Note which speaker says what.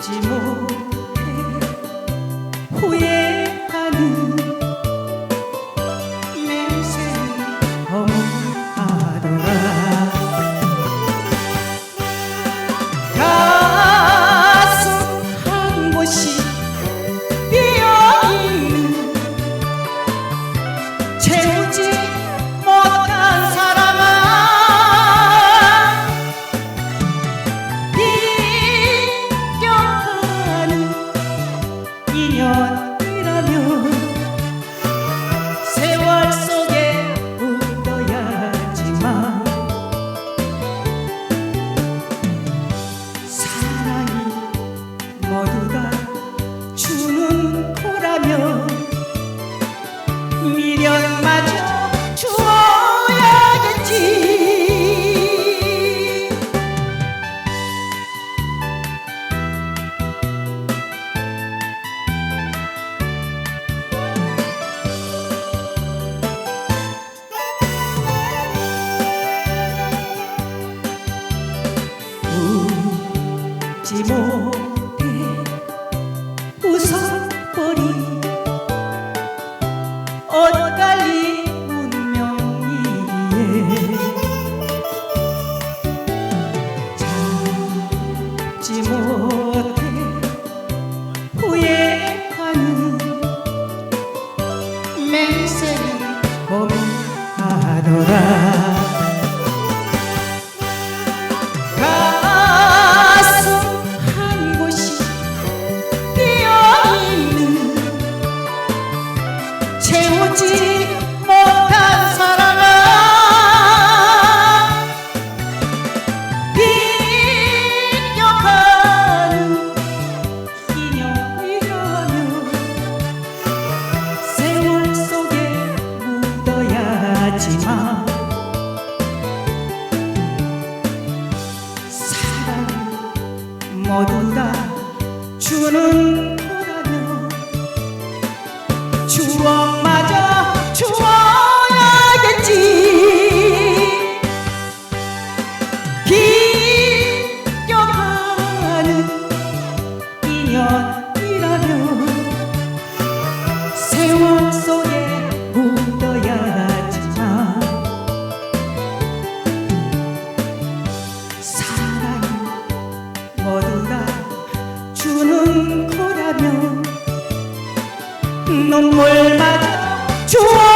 Speaker 1: 寂寞。 이 라면 세월 속에 묻어야지만 사랑이 모두 다 주는 거라면 잊지 못해. 웃어버린 엇갈린 운명이에. 참지 못 채우지 못한 사랑아 비껴가는 인연이라면 세월 속에 묻어야지만 사랑이 모두 다 주는 눈물 맞아 주어